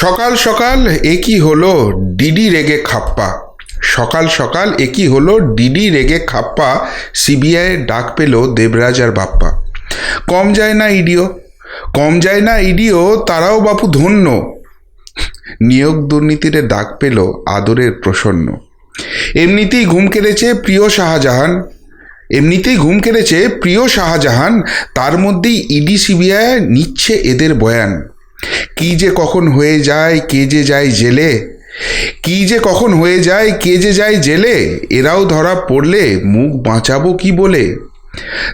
সকাল সকাল একই হলো ডিডি রেগে খাপ্পা। সকাল সকাল একই হলো ডিডি রেগে খাপ্পা, সিবিআই ডাক পেল দেবরাজ আর বাপ্পা। কম যায় না ইডিও। কম যায় না ইডিও, তারাও বাপু ধন্য। নিয়োগ দুর্নীতিতে ডাক পেল আদরের প্রসন্ন। এমনিতেই ঘুম কেড়েছে প্রিয় শাহজাহান। এমনিতেই ঘুম কেড়েছে প্রিয় শাহজাহান, তার মধ্যেই ইডি, সিবিআই নিচ্ছে এদের বয়ান। কি যে কখন হয়ে যায়, কে যে যায় জেলে? কি যে কখন হয়ে যায়, কে যে যায় জেলে? এরাও ধরা পড়লে মুখ বাঁচাবো কি বলে?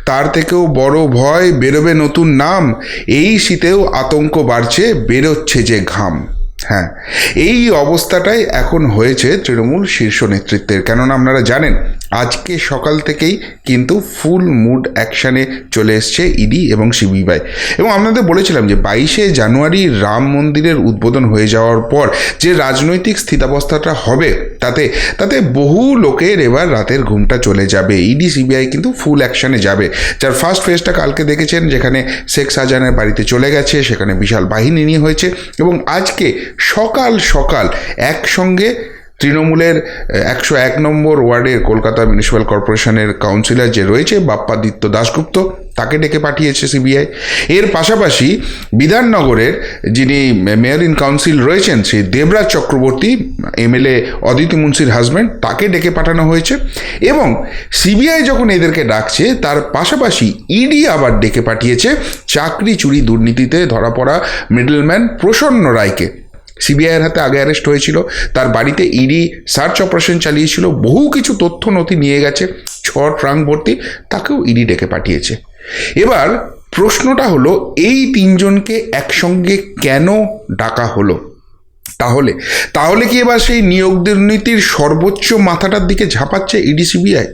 তার থেকেও বড় ভয় বেরোবে নতুন নাম। এই শীতেও আতঙ্ক বাড়ছে, বেরোচ্ছে যে ঘাম। হ্যাঁ এই অবস্থাটাই এখন হয়েছে তৃণমূল শীর্ষ নেতৃত্বের। কেননা আপনারা জানেন আজকে সকাল থেকেই কিন্তু ফুল মুড অ্যাকশানে চলে এসছে ইডি এবং সিবিআই এবং আপনাদের বলেছিলাম যে বাইশে জানুয়ারি রাম মন্দিরের উদ্বোধন হয়ে যাওয়ার পর যে রাজনৈতিক স্থিতাবস্থাটা হবে তাতে তাতে বহু লোকের এবার রাতের ঘুমটা চলে যাবে। ইডি সিবিআই কিন্তু ফুল অ্যাকশানে যাবে। যার ফার্স্ট ফেজটা কালকে দেখেছেন, যেখানে শেখ শাহজাহানের বাড়িতে চলে গেছে, সেখানে বিশাল বাহিনী নিয়ে হয়েছে। এবং আজকে সকাল সকাল একসঙ্গে তৃণমূলের একশো এক নম্বর ওয়ার্ডের কলকাতা মিউনিসিপ্যাল কর্পোরেশনের কাউন্সিলর যে রয়েছে, বাপ্পাদিত্য দাশগুপ্ত, তাকে ডেকে পাঠিয়েছে সিবিআই। এর পাশাপাশি বিধাননগরের যিনি মেয়র ইন কাউন্সিল রয়েছেন, সেই দেবরাজ চক্রবর্তী, এমএলএ অদিতি মুন্সির হাজব্যান্ড, তাকে ডেকে পাঠানো হয়েছে। এবং সিবিআই যখন এদেরকে ডাকছে, তার পাশাপাশি ইডি আবার ডেকে পাঠিয়েছে চাকরি চুরি দুর্নীতিতে ধরা পড়া মিডলম্যান প্রসন্ন রায়কে। সিবিআইয়ের হাতে আগে অ্যারেস্ট হয়েছিল। তার বাড়িতে ইডি সার্চ অপারেশন চালিয়েছিল। বহু কিছু তথ্য নথি নিয়ে গেছে। ছ ট্রাঙ্ক ভর্তি, তাকেও ইডি ডেকে পাঠিয়েছে। এবার প্রশ্নটা হলো, এই তিনজনকে একসঙ্গে কেন ডাকা হলো? তাহলে তাহলে কি এবার সেই নিয়োগ দুর্নীতির সর্বোচ্চ মাথাটার দিকে ঝাঁপাচ্ছে ইডি সিবিআই?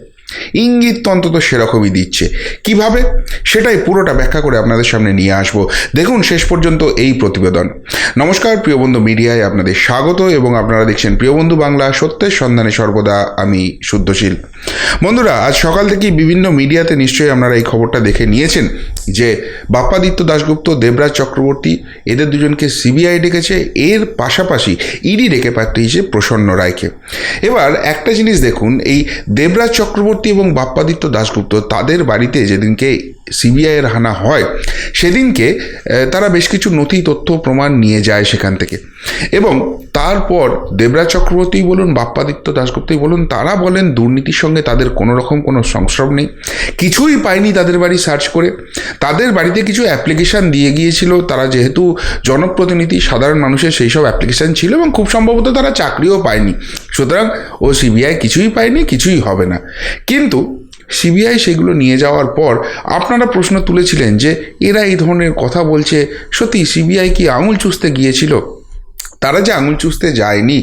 ইঙ্গিত অন্তত সেরকমই দিচ্ছে। কীভাবে? সেটাই পুরোটা ব্যাখ্যা করে আপনাদের সামনে নিয়ে আসব। দেখুন, শেষ পর্যন্ত এই প্রতিবেদন। নমস্কার, প্রিয় বন্ধু মিডিয়ায় আপনাদের স্বাগত এবং আপনারা দেখছেন প্রিয় বন্ধু বাংলা, সত্যের সন্ধানে সর্বদা আমি শুদ্ধশীল। বন্ধুরা, আজ সকাল থেকেই বিভিন্ন মিডিয়াতে নিশ্চয়ই আপনারা এই খবরটা দেখে নিয়েছেন যে বাপ্পাদিত্য দাশগুপ্ত, দেবরাজ চক্রবর্তী, এদের দুজনকে সিবিআই ডেকেছে। এর পাশাপাশি ইডি ডেকে পাঠিয়েছে প্রসন্ন রায়কে। এবার একটা জিনিস দেখুন, এই দেবরাজ চক্রবর্তী এবং বাপ্পাদিত্য দাশগুপ্ত তাদের বাড়িতে যেদিনকে সিবিআইয়ের হানা হয়, সেদিনকে তারা বেশ কিছু নথি তথ্য প্রমাণ নিয়ে যায় সেখান থেকে। এবং তারপর দেবরাজ চক্রবর্তী বলুন, বাপ্পাদিত্য দাশগুপ্তই বলুন, তারা বলেন দুর্নীতির সঙ্গে তাদের কোনো রকম কোনো সংস্রব নেই। কিছুই পায়নি তাদের বাড়ি সার্চ করে। তাদের বাড়িতে কিছু অ্যাপ্লিকেশান দিয়ে গিয়েছিল। তারা যেহেতু জনপ্রতিনিধি, সাধারণ মানুষের সেই সব অ্যাপ্লিকেশান ছিল এবং খুব সম্ভবত তারা চাকরিও পায়নি। সুতরাং ও সিবিআই কিছুই পায়নি, কিছুই হবে না। কিন্তু সিবিআই সেগুলো নিয়ে যাওয়ার পর আপনারা প্রশ্ন তুলেছিলেন যে এরা এই ধরনের কথা বলছে। সত্যি সিবিআই কি আঙুল চুষতে গিয়েছিল? তারা যে আঙুল চুষতে যায়নি,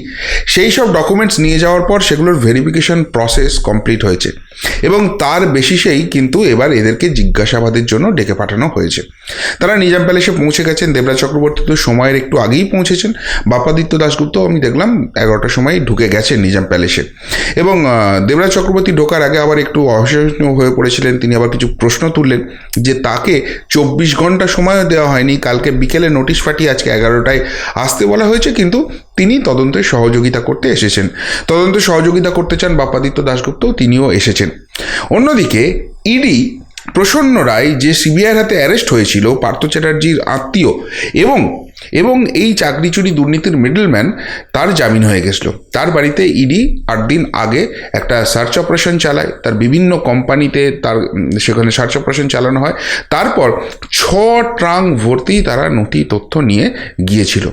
সেই সব ডকুমেন্টস নিয়ে যাওয়ার পর সেগুলোর ভেরিফিকেশন প্রসেস কমপ্লিট হয়েছে। এবং তার বেসিসেই কিন্তু এবার এদেরকে জিজ্ঞাসাবাদের জন্য ডেকে পাঠানো হয়েছে। তারা নিজাম প্যালেসে পৌঁছে গেছেন, দেবরাজ চক্রবর্তী তো সময়ের একটু আগেই পৌঁছেছেন। বাপাদিত্য দাশগুপ্ত আমি দেখলাম এগারোটার সময় ঢুকে গেছেন নিজাম প্যালেসে। এবং দেবরাজ চক্রবর্তী ঢোকার আগে আবার একটু অসহনীয় হয়ে পড়েছিলেন, তিনি আবার কিছু প্রশ্ন তুললেন যে তাকে চব্বিশ ঘণ্টা সময়ও দেওয়া হয়নি, কালকে বিকেলে নোটিশ পাঠিয়ে আজকে এগারোটায় আসতে বলা হয়েছে। কিন্তু তিনি তদন্তে সহযোগিতা করতে এসেছেন। তদন্তে সহযোগিতা করতে চান বাপাদিত্য দাশগুপ্ত, তিনিও এসেছেন। অন্যদিকে ইডি প্রসন্ন রায় যে সিবিআইয়ের হাতে অ্যারেস্ট হয়েছিল পার্থ চ্যাটার্জির আত্মীয় এবং এবং এই চাকরি চুরি দুর্নীতির মিডলম্যান, তার জামিন হয়ে গেছিল। তার বাড়িতে ইডি আট দিন আগে একটা সার্চ অপারেশন চালায়। তার বিভিন্ন কোম্পানিতে তার, সেখানে সার্চ অপারেশন চালানো হয়। তারপর ছ ট্রাঙ্ক ভর্তি তারা নথি তথ্য নিয়ে গিয়েছিল।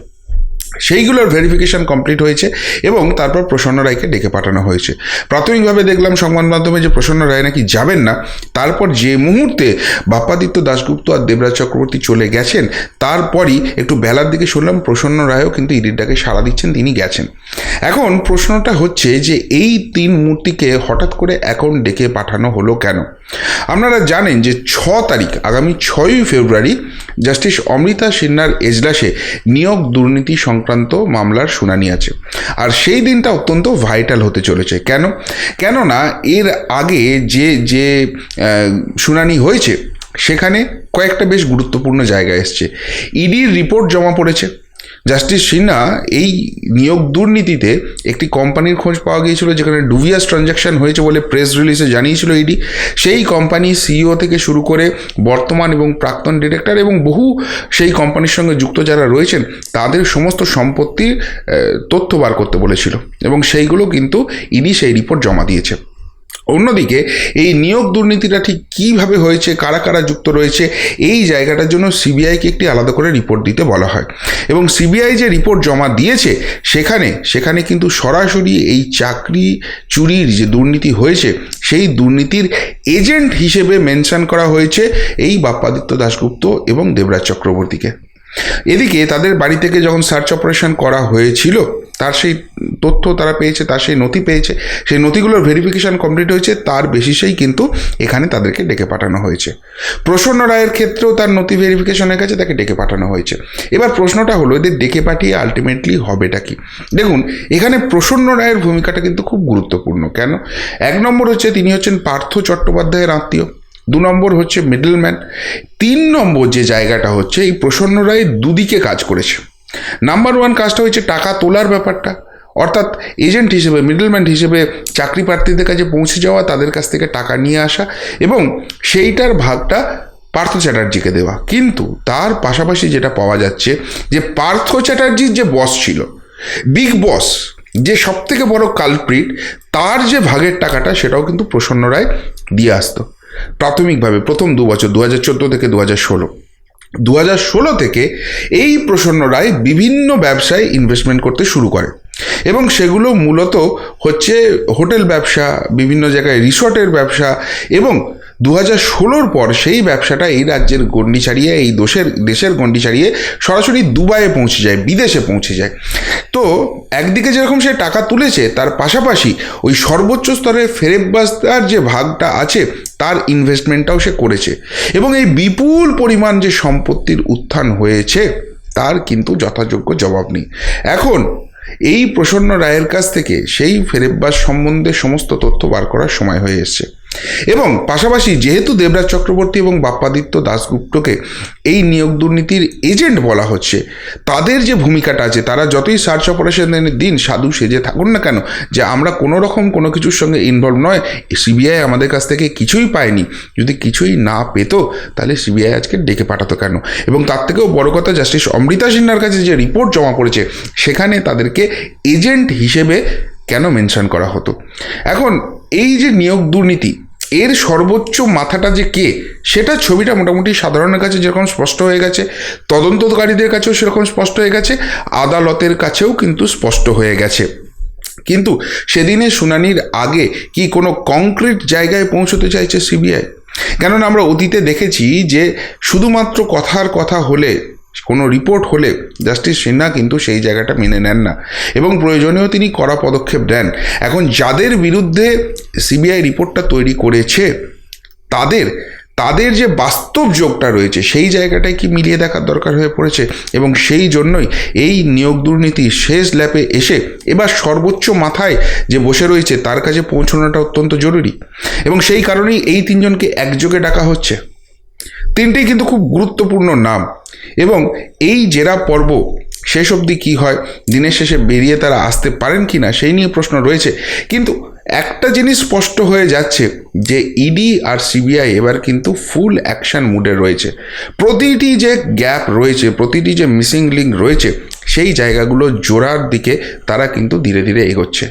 সেইগুলোর ভেরিফিকেশন কমপ্লিট হয়েছে এবং তারপর প্রসন্ন রায়কে ডেকে পাঠানো হয়েছে। প্রাথমিকভাবে দেখলাম সংবাদ মাধ্যমে যে প্রসন্ন রায় নাকি যাবেন না, তারপর যে মুহূর্তে বাপ্পাদিত্য দাশগুপ্ত আর দেবরাজ চক্রবর্তী চলে গেছেন, তারপরই একটু বেলার দিকে শুনলাম প্রসন্ন রায়ও কিন্তু ইডির ডাকে সাড়া দিচ্ছেন, তিনি গেছেন। এখন প্রশ্নটা হচ্ছে যে এই তিন মূর্তিকে হঠাৎ করে এখন ডেকে পাঠানো হলো কেন? আপনারা জানেন যে ছ তারিখ, আগামী ছয়ই ফেব্রুয়ারি, জাস্টিস অমৃতা সিনহার এজলাসে নিয়োগ দুর্নীতি সংক্রান্ত মামলার শুনানি আছে। আর সেই দিনটা অত্যন্ত ভাইটাল হতে চলেছে। কেন? কেননা এর আগে যে যে শুনানি হয়েছে, সেখানে কয়েকটা বেশ গুরুত্বপূর্ণ জায়গা এসছে। ইডির রিপোর্ট জমা পড়েছে। জাস্টিস সিনহা এই নিয়োগ দুর্নীতিতে একটি কোম্পানির খোঁজ পাওয়া গিয়েছিল, যেখানে ডুভিয়াস ট্রানজ্যাকশন হয়েছে বলে প্রেস রিলিজে জানিয়েছিল ইডি সেই কোম্পানি সিইও থেকে শুরু করে বর্তমান এবং প্রাক্তন ডিরেক্টর এবং বহু সেই কোম্পানির সঙ্গে যুক্ত যারা রয়েছেন, তাদের সমস্ত সম্পত্তির তথ্য বার করতে বলেছিল এবং সেইগুলো কিন্তু ইডি সেই রিপোর্ট জমা দিয়েছে। অন্যদিকে এই নিয়োগ দুর্নীতিটা ঠিক কীভাবে হয়েছে, কারা কারা যুক্ত রয়েছে, এই জায়গাটার জন্য সিবিআইকে একটি আলাদা করে রিপোর্ট দিতে বলা হয়। এবং সিবিআই যে রিপোর্ট জমা দিয়েছে, সেখানে সেখানে কিন্তু সরাসরি এই চাকরি চুরির যে দুর্নীতি হয়েছে, সেই দুর্নীতির এজেন্ট হিসেবে মেনশন করা হয়েছে এই বাপ্পাদিত্য দাশগুপ্ত এবং দেবরাজ চক্রবর্তীকে। এদিকে তাদের বাড়ি থেকে যখন সার্চ অপারেশন করা হয়েছিল, তার সেই তথ্য তারা পেয়েছে, তার সেই নথি পেয়েছে, সেই নথিগুলোর ভেরিফিকেশান কমপ্লিট হয়েছে, তার বেসিসেই কিন্তু এখানে তাদেরকে ডেকে পাঠানো হয়েছে। প্রসন্ন রায়ের ক্ষেত্রেও তার নথি ভেরিফিকেশনের কাছে তাকে ডেকে পাঠানো হয়েছে। এবার প্রশ্নটা হলো, এদের ডেকে পাঠিয়ে আলটিমেটলি হবেটা কি? দেখুন, এখানে প্রসন্ন রায়ের ভূমিকাটা কিন্তু খুব গুরুত্বপূর্ণ। কেন? এক নম্বর হচ্ছে তিনি হচ্ছেন পার্থ চট্টোপাধ্যায়ের আত্মীয়। দু নম্বর হচ্ছে মিডলম্যান তিন নম্বর যে জায়গাটা হচ্ছে, এই প্রসন্ন রায় দুদিকে কাজ করেছে। নাম্বার ওয়ান কাজটা হচ্ছে টাকা তোলার ব্যাপারটা। অর্থাৎ এজেন্ট হিসেবে মিডলম্যান হিসেবে চাকরি প্রার্থীদের কাছে পৌঁছে যাওয়া, তাদের কাছ থেকে টাকা নিয়ে আসা এবং সেইটার ভাগটা পার্থ চ্যাটার্জিকে দেওয়া। কিন্তু তার পাশাপাশি যেটা পাওয়া যাচ্ছে যে পার্থ চ্যাটার্জির যে বস ছিল বিগ বস যে সব থেকে বড় কালপ্রিট তার যে ভাগের টাকাটা সেটাও কিন্তু প্রসন্ন রায় দিয়ে আসতো। প্রাথমিকভাবে প্রথম দু বছর দু হাজার চোদ্দ থেকে দু হাজার ষোলো। দু হাজার ষোলো থেকে এই প্রসন্ন রায় বিভিন্ন ব্যবসায় ইনভেস্টমেন্ট করতে শুরু করে এবং সেগুলো মূলত হচ্ছে হোটেল ব্যবসা, বিভিন্ন জায়গায় রিসর্টের ব্যবসা এবং দু হাজার ষোলোর পর সেই ব্যবসাটা এই রাজ্যের গণ্ডি ছাড়িয়ে, এই দেশের দেশের গণ্ডি ছাড়িয়ে সরাসরি দুবাইয়ে পৌঁছে যায়, বিদেশে পৌঁছে যায়। তো একদিকে যেরকম সে টাকা তুলেছে, তার পাশাপাশি ওই সর্বোচ্চ স্তরের ফেরেববাস্তার যে ভাগটা আছে, তার ইনভেস্টমেন্টটাও সে করেছে। এবং এই বিপুল পরিমাণ যে সম্পত্তির উত্থান হয়েছে, তার কিন্তু যথাযোগ্য জবাব নেই। এখন এই প্রসন্ন রায়ের কাছ থেকে সেই ফেরেব্বাস সম্বন্ধে সমস্ত তথ্য বার করার সময় হয়ে এসছে। এবং পাশাপাশি যেহেতু দেবরাজ চক্রবর্তী এবং বাপ্পাদিত্য দাশগুপ্তকে এই নিয়োগ দুর্নীতির এজেন্ট বলা হচ্ছে, তাদের যে ভূমিকাটা আছে, তারা যতই সার্চ অপারেশনের দিন সাধু সেজে থাকুন না কেন, যে আমরা কোনো রকম কোনো কিছুর সঙ্গে ইনভলভ নয় সিবিআই আমাদের কাছ থেকে কিছুই পায়নি। যদি কিছুই না পেত, তাহলে সিবিআই আজকে ডেকে পাঠাতো কেন? এবং তার থেকেও বড় কথা, জাস্টিস অমৃতা সিনহার কাছে যে রিপোর্ট জমা পড়েছে, সেখানে তাদেরকে এজেন্ট হিসেবে কেন মেনশন করা হতো? এখন, এই যে নিয়োগ দুর্নীতি এর সর্বোচ্চ মাথাটা যে কে, সেটা ছবিটা মোটামুটি সাধারণের কাছে যেরকম স্পষ্ট হয়ে গেছে, তদন্তকারীদের কাছেও সেরকম স্পষ্ট হয়ে গেছে, আদালতের কাছেও কিন্তু স্পষ্ট হয়ে গেছে। কিন্তু সেদিনের শুনানির আগে কি কোনো কংক্রিট জায়গায় পৌঁছতে চাইছে সিবিআই? কেননা আমরা অতীতে দেখেছি যে শুধুমাত্র কথার কথা হলে কোনো রিপোর্ট হলে জাস্টিস সিনহা কিন্তু সেই জায়গাটা মেনে নেন না। এবং প্রয়োজনীয় তিনি কড়া পদক্ষেপ দেন। এখন যাদের বিরুদ্ধে সিবিআই রিপোর্টটা তৈরি করেছে, তাদের তাদের যে বাস্তব যোগটা রয়েছে, সেই জায়গাটায় কি মিলিয়ে দেখার দরকার হয়ে পড়েছে? এবং সেই জন্যই এই নিয়োগ দুর্নীতি শেষ ল্যাপে এসে এবার সর্বোচ্চ মাথায় যে বসে রয়েছে, তার কাছে পৌঁছানোটা অত্যন্ত জরুরি। এবং সেই কারণেই এই তিনজনকে একযোগে ডাকা হচ্ছে। তিনটেই কিন্তু খুব গুরুত্বপূর্ণ নাম। এবং এই জেরা পর্ব শেষ অবধি কী হয়? দিনের শেষে বেরিয়ে তারা আসতে পারেন কি না? সেই নিয়ে প্রশ্ন রয়েছে। কিন্তু একটা জিনিস স্পষ্ট হয়ে যাচ্ছে যে ইডি আর সিবিআই এবার কিন্তু ফুল অ্যাকশন মুডে রয়েছে। প্রতিটি যে গ্যাপ রয়েছে, প্রতিটি যে মিসিং লিঙ্ক রয়েছে, সেই জায়গাগুলো জোড়ার দিকে তারা কিন্তু ধীরে ধীরে এগোচ্ছে।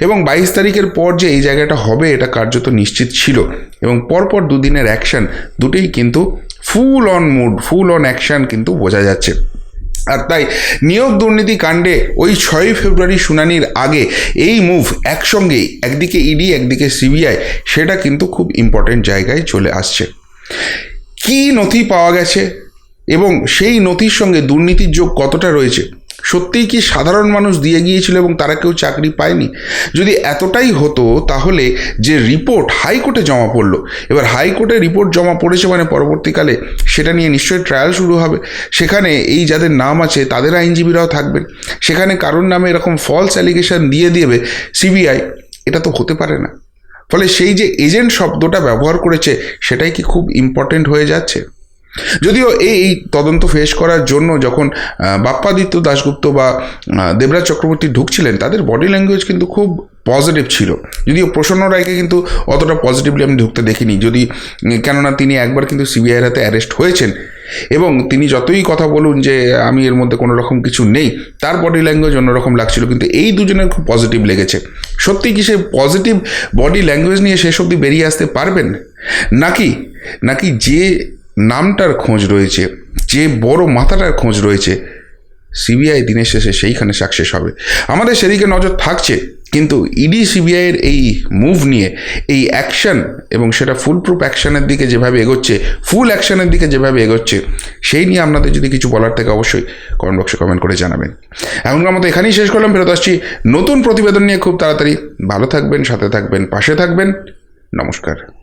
এবং বাইশ তারিখের পর যে এই জায়গাটা হবে, এটা কার্যত নিশ্চিত ছিল। এবং পরপর দুদিনের অ্যাকশন দুটোই কিন্তু full on mood full on action কিন্তু বোঝা যাচ্ছে। আর তাই নিয়োগ দুর্নীতি কাণ্ডে ওই ছয়ই ফেব্রুয়ারি শুনানির আগে এই মুভ একসঙ্গেই একদিকে ইডি একদিকে সিবিআই সেটা কিন্তু খুব ইম্পর্টেন্ট জায়গায় চলে আসছে। কি নথি পাওয়া গেছে এবং সেই নথির সঙ্গে দুর্নীতির যোগ কতটা রয়েছে? সত্যিই কি সাধারণ মানুষ দিয়ে গিয়েছিল এবং তারা কেউ চাকরি পায়নি? যদি এতটাই হতো, তাহলে যে রিপোর্ট হাইকোর্টে জমা পড়ল, এবার হাইকোর্টে রিপোর্ট জমা পড়েছে মানে পরবর্তীকালে সেটা নিয়ে নিশ্চয়ই ট্রায়াল শুরু হবে। সেখানে এই যাদের নাম আছে, তাদের আইনজীবীরাও থাকবেন। সেখানে কারোর নামে এরকম ফলস অ্যালিগেশন দিয়ে দেবে সিবিআই এটা তো হতে পারে না। ফলে সেই যে এজেন্ট শব্দটা ব্যবহার করেছে, সেটাই কি খুব ইম্পর্টেন্ট হয়ে যাচ্ছে? যদিও এই এই তদন্ত ফেস করার জন্য যখন বাপ্পাদিত্য দাশগুপ্ত বা দেবরাজ চক্রবর্তী ঢুকছিলেন, তাদের বডি ল্যাঙ্গুয়েজ কিন্তু খুব পজিটিভ ছিল। যদিও প্রসন্ন রায়কে কিন্তু অতটা পজিটিভলি আমি ঢুকতে দেখিনি। যদি কেননা তিনি একবার কিন্তু সিবিআইয়ের হাতে অ্যারেস্ট হয়েছেন। এবং তিনি যতই কথা বলুন যে, আমি এর মধ্যে কোনো রকম কিছু নেই, তার বডি ল্যাঙ্গুয়েজ অন্যরকম লাগছিল, কিন্তু এই দুজনের খুব পজিটিভ লেগেছে। সত্যি কি সে পজিটিভ বডি ল্যাঙ্গুয়েজ নিয়ে শেষ অবধি বেরিয়ে আসতে পারবেন? নাকি নাকি যে নামটার খোঁজ রয়েছে, যে বড় মাথাটার খোঁজ রয়েছে সিবিআই দিনের শেষে সেইখানে সাকসেস হবে। আমাদের সেদিকে নজর থাকছে, কিন্তু ইডি সিবিআইয়ের এই মুভ নিয়ে, এই অ্যাকশন এবং সেটা ফুল প্রুফ অ্যাকশনের দিকে যেভাবে এগোচ্ছে ফুল অ্যাকশনের দিকে যেভাবে এগোচ্ছে, সেই নিয়ে আপনাদের যদি কিছু বলার থাকে অবশ্যই কমেন্ট বক্সে কমেন্ট করে জানাবেন। এখনকার মতো এখানেই শেষ করলাম, ফেরত আসছি নতুন প্রতিবেদন নিয়ে খুব তাড়াতাড়ি। ভালো থাকবেন, সাথে থাকবেন, পাশে থাকবেন। নমস্কার।